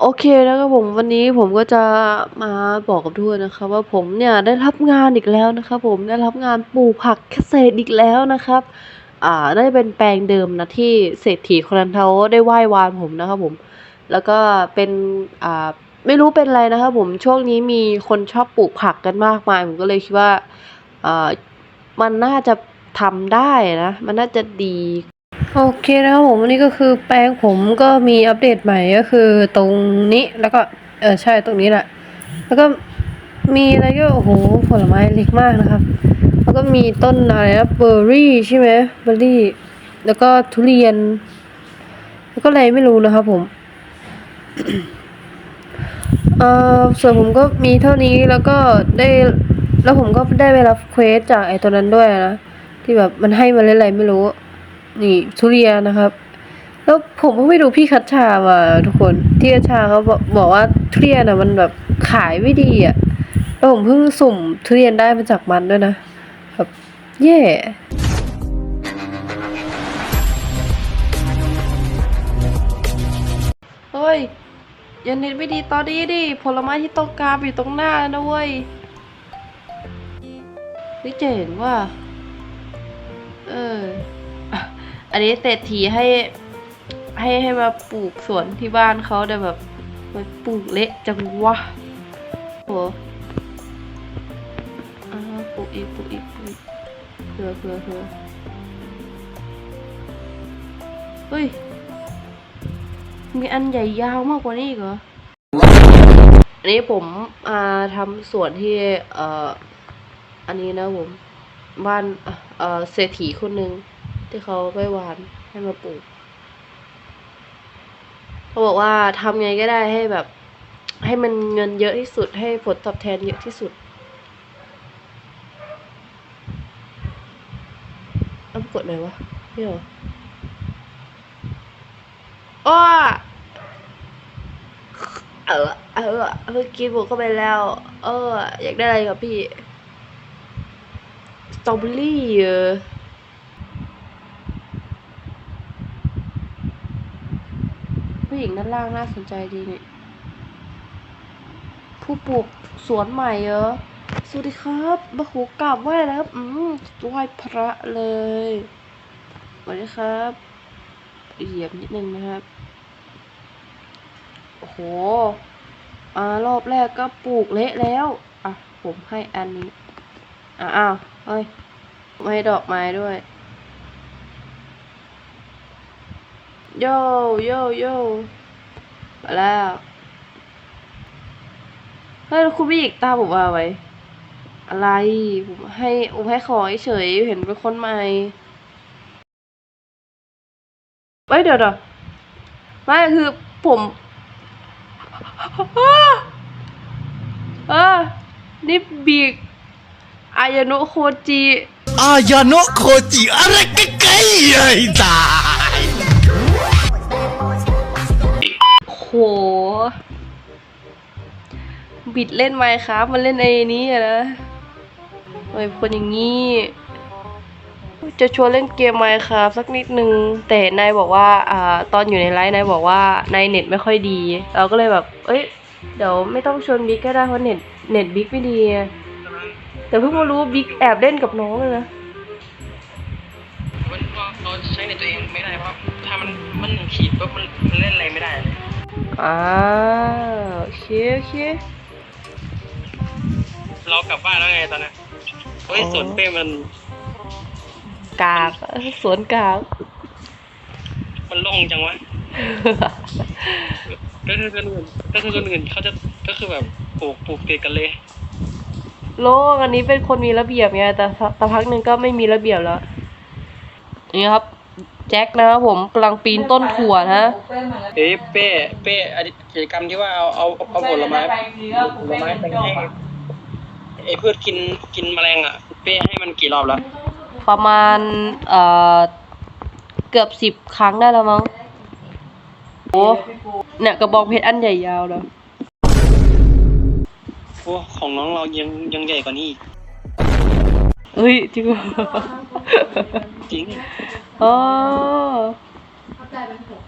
โอเคนะครับผมวันนี้ผมก็จะมาบอกกับทุกคนนะครับ ว่าผมเนี่ยได้รับงานอีกแล้วนะครับ ผมได้รับงานปลูกผักเกษตรอีกแล้วนะครับ อ่าได้เป็นแปลงเดิมนะที่เศรษฐีคนนั้นเขาได้ไหว้วานผมนะครับผม แล้วก็เป็นอ่าไม่รู้เป็นอะไรนะครับผมช่วงนี้มีคนชอบปลูกผักกันมากมาย ผมก็เลยคิดว่าอ่ามันน่าจะทำได้นะ มันน่าจะดี โอเคนะครับผมวันนี้ก็คือแปลงผมก็มีอัปเดตใหม่ก็คือตรงนี้แล้วก็เออใช่ตรงนี้แหละ แล้วก็มีอะไรก็โอ้โหผลไม้เล็กมากนะครับ แล้วก็มีต้นอะไรนะเบอร์รี่ใช่ไหมเบอร์รี่ แล้วก็ทุเรียน แล้วก็อะไรไม่รู้นะครับผมเอ่อส่วนผมก็มีเท่านี้แล้วก็ได้แล้วผมก็ได้ไปรับเควสจากไอ้ตัวนั้นด้วยนะ ที่แบบมันให้มาเล่นอะไรไม่รู้ นี่ทุเรียนนะครับ แล้วผมก็ไปดูพี่คัชชามาทุกคนที่คัชชาเขาบอกบอกว่าทุเรียนอะมันแบบขายไม่ดีอะแล้วผมเพิ่งสุ่มทุเรียนได้มาจากมันด้วยนะแบบแย่เฮ้ยอย่าเน็ตไม่ดีตอนนี้ดิผลไม้ที่ต้องการอยู่ตรงหน้าด้วนะเว้ยนี่เจ๋งว่ะเออ อันนี้เศรษฐีให้ ให้ให้มาปลูกสวนที่บ้านเขาแต่แบบมันปลูกเละจังวะโหอ่าปลูกอีกปลูกอีกปลูกอีกเผื่อเผื่อเผื่อเฮ้ย มีอันใหญ่ยาวมากกว่านี้อีกเหรอ อันนี้ผมอ่าทำสวนที่เอ่ออันนี้นะผม บ้านเอ่อเศรษฐีคนหนึ่ง ที่เขาไปหวานให้มาปลูกเขาบอกว่าทำไงก็ได้ให้แบบ ให้มันเงินเยอะที่สุด ให้ผลตอบแทนเยอะที่สุดเอากดไหนวะนี่เหรออ้อเออเออเมื่อกี้บอกเข้าไปแล้ว เออ อยากได้อะไรกับพี่สตรอเบอรี่เออ ผู้หญิงด้านล่างน่าสนใจดีนี่ ผู้ปลูกสวนใหม่เหรอสวัสดีครับมาขอกราบไหว้แล้วอืมไหว้พระเลย สวัสดีครับเหยียบนิดนึงนะครับ โอ้โห อ่ารอบแรกก็ปลูกเละแล้ว อะ ผมให้อันนี้ อ้าว เฮ้ยผมให้ดอกไม้ด้วย โยโยโยมาแล้วเฮ้ยคุณพี่อีกตาผมมาไว้ อะไรผมให้ผมให้ของเฉยเห็นเป็นคนใหม่เฮ้ยเดี๋ยวเดี๋ยวไม่คือผมเออนี่บีกอายานุโคจิอายาโนโคจิอะไรกันไกลไอ้ตา โห บิดเล่นไมค์ครับมันเล่นไอ้นี้นะเฮ้ยคนอย่างนี้ จะชวนเล่นเกมไมค์ครับสักนิดนึง แต่นายบอกว่าอ่าตอนอยู่ในไลฟ์นายบอกว่านายเน็ตไม่ค่อยดี เราก็เลยแบบ เอ้ย เดี๋ยวไม่ต้องชวนบิ๊กก็ได้เพราะเน็ตเน็ตบิ๊กไม่ดี แต่เพิ่งมารู้บิ๊กแอบเล่นกับน้องเลยนะมันก็เราใช้ในตัวเองไม่ได้เพราะถ้ามันมันหนึ่งขีดปุ๊บมันมันเล่นอะไรไม่ได้เลย อ่าโอเคโอเค เรากลับบ้านแล้วไงตอนนี้เฮ้ยอ๋อ สวนเป้มันกากสวนกาก มันโล่งจังวะก็คือคนอื่นก็คือคนอื่นเขาจะก็คือแบบปลูกปลูกติดกันเลยโลกอันนี้เป็นคนมีระเบียบไงแต่สักแต่พักหนึ่งก็ไม่มีระเบียบแล้ว นี่ครับ แจ็คนะครับผมกำลังปีนต้นถั่วนะ เอ้ยเป้เป้อดีตกิจกรรมที่ว่าเอาเอาเอาผลไม้ผลไม้ไปให้ไอ้พืชกินกินแมลงอะ เป้ให้มันกี่รอบแล้ว ประมาณเอ่อเกือบสิบครั้งได้แล้วมั้งโอ้เนี่ยกระบองเพชรอันใหญ่ยาวเลยโอ้ของน้องเรายังยังใหญ่กว่านี้อีกเฮ้ยจริง โอ้เข้าใจไหมผม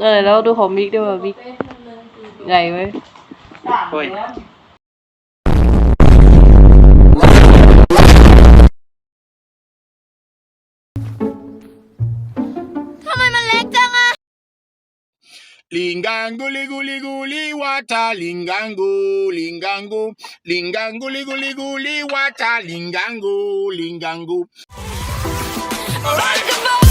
เออแล้วดูของมิกด้วยว่ามิกเป็นดำเนินคดีใหญ่ไหมเฮ้ย Lingango liguli guli wata lingango lingango lingango liguli guli wata lingango lingango Like a